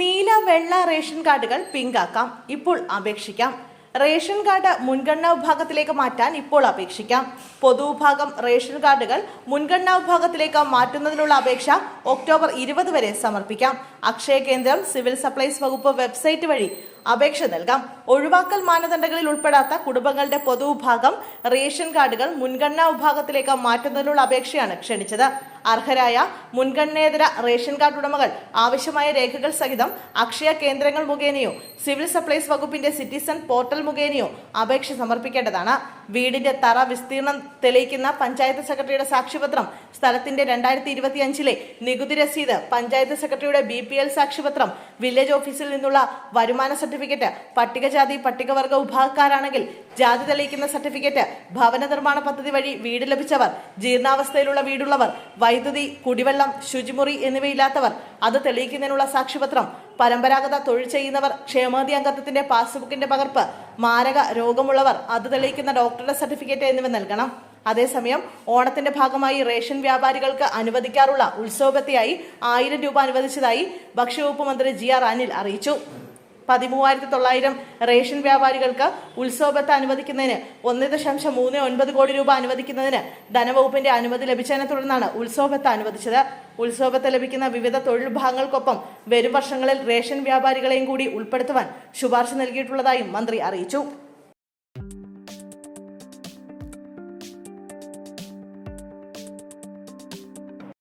നീല വെള്ള റേഷൻ കാർഡുകൾ പിങ്കാക്കാം. ഇപ്പോൾ അപേക്ഷിക്കാം. റേഷൻ കാർഡ് മുൻഗണനാ വിഭാഗത്തിലേക്ക് മാറ്റാൻ ഇപ്പോൾ അപേക്ഷിക്കാം. പൊതുവിഭാഗം റേഷൻ കാർഡുകൾ മുൻഗണനാ വിഭാഗത്തിലേക്ക് മാറ്റുന്നതിനുള്ള അപേക്ഷ ഒക്ടോബർ ഇരുപത് വരെ സമർപ്പിക്കാം. അക്ഷയ കേന്ദ്രം സിവിൽ സപ്ലൈസ് വകുപ്പ് വെബ്സൈറ്റ് വഴി അപേക്ഷ നൽകാം. ഒഴിവാക്കൽ മാനദണ്ഡങ്ങളിൽ ഉൾപ്പെടാത്ത കുടുംബങ്ങളുടെ പൊതുവിഭാഗം റേഷൻ കാർഡുകൾ മുൻഗണനാ വിഭാഗത്തിലേക്ക് മാറ്റുന്നതിനുള്ള അപേക്ഷയാണ് ക്ഷണിച്ചത്. അർഹരായ മുൻഗണനേതര റേഷൻ കാർഡ് ഉടമകൾ ആവശ്യമായ രേഖകൾ സഹിതം അക്ഷയ കേന്ദ്രങ്ങൾ മുഖേനയോ സിവിൽ സപ്ലൈസ് വകുപ്പിന്റെ സിറ്റിസൺ പോർട്ടൽ മുഖേനയോ അപേക്ഷ സമർപ്പിക്കേണ്ടതാണ്. വീടിന്റെ തറ വിസ്തീർണം തെളിയിക്കുന്ന പഞ്ചായത്ത് സെക്രട്ടറിയുടെ സാക്ഷ്യപത്രം സ്ഥലത്തിന്റെ രണ്ടായിരത്തി ഇരുപത്തി അഞ്ചിലെ നികുതി രസീത് പഞ്ചായത്ത് സെക്രട്ടറിയുടെ ബി പി എൽ സാക്ഷ്യപത്രം വില്ലേജ് ഓഫീസിൽ നിന്നുള്ള വരുമാന സർട്ടിഫിക്കറ്റ് പട്ടികജാതി പട്ടികവർഗ വിഭാഗക്കാരാണെങ്കിൽ ജാതി തെളിയിക്കുന്ന സർട്ടിഫിക്കറ്റ് ഭവന നിർമ്മാണ പദ്ധതി വഴി വീട് ലഭിച്ചവർ ജീർണാവസ്ഥയിലുള്ള വീടുള്ളവർ വൈദ്യുതി കുടിവെള്ളം ശുചിമുറി എന്നിവയില്ലാത്തവർ അത് തെളിയിക്കുന്നതിനുള്ള സാക്ഷ്യപത്രം പരമ്പരാഗത തൊഴിൽ ചെയ്യുന്നവർ ക്ഷേമനിധി അംഗത്വത്തിന്റെ പാസ്ബുക്കിന്റെ പകർപ്പ് മാരക രോഗമുള്ളവർ അത് തെളിയിക്കുന്ന ഡോക്ടറുടെ സർട്ടിഫിക്കറ്റ് എന്നിവ നൽകണം. അതേസമയം ഓണത്തിന്റെ ഭാഗമായി റേഷൻ വ്യാപാരികൾക്ക് അനുവദിക്കാറുള്ള ഉത്സവത്തെയായി ആയിരം രൂപ അനുവദിച്ചതായി ഭക്ഷ്യവകുപ്പ് മന്ത്രി ജി ആർ അനിൽ അറിയിച്ചു. പതിമൂവായിരത്തി തൊള്ളായിരം റേഷൻ വ്യാപാരികൾക്ക് ഉത്സവബത്ത് അനുവദിക്കുന്നതിന് ഒന്ന് ദശാംശം മൂന്ന് ഒൻപത് കോടി രൂപ അനുവദിക്കുന്നതിന് ധനവകുപ്പിന്റെ അനുമതി ലഭിച്ചതിനെ തുടർന്നാണ് ഉത്സവബത്ത് അനുവദിച്ചത്. ഉത്സവബത്ത് ലഭിക്കുന്ന വിവിധ തൊഴിൽ വിഭാഗങ്ങൾക്കൊപ്പം വരും വർഷങ്ങളിൽ റേഷൻ വ്യാപാരികളെയും കൂടി ഉൾപ്പെടുത്തുവാൻ ശുപാർശ നൽകിയിട്ടുള്ളതായും മന്ത്രി അറിയിച്ചു.